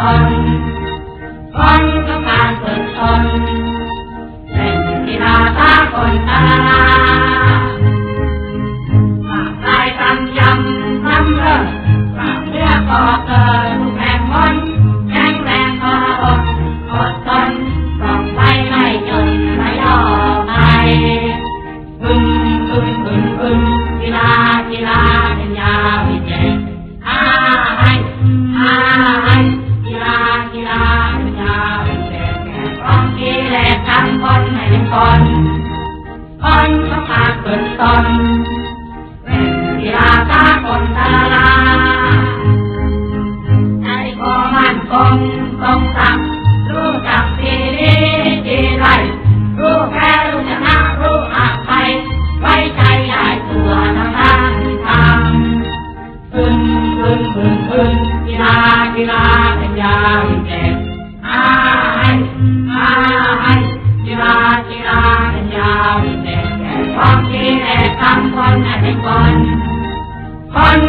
an. con ตอนเข้ามาเปิดตนเป็นกีฬาตาคนตาลาใจก็มันคงตรงตักรู้จักทีนี้ทีไรรู้แค่รู้ชนะรู้อภัยไว้ใจได้ตัวทางทางทางฮึ่งฮึ่งฮึ่งฮึ่งกีฬากีฬาเป็นยาวิเอา someone, everyone. Fun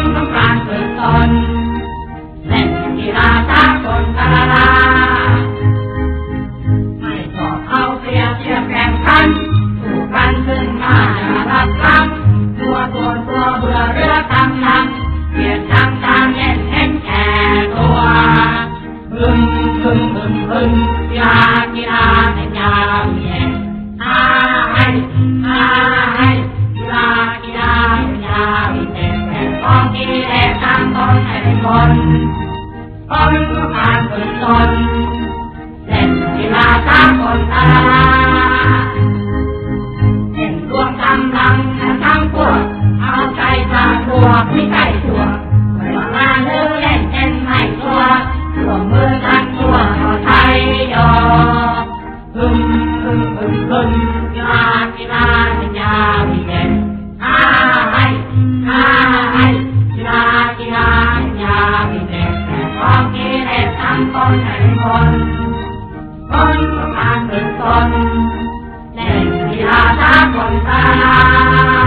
คนจนเล่นกีฬาตาคนตา con hạnh con con công an được con nền thì là ta còn ta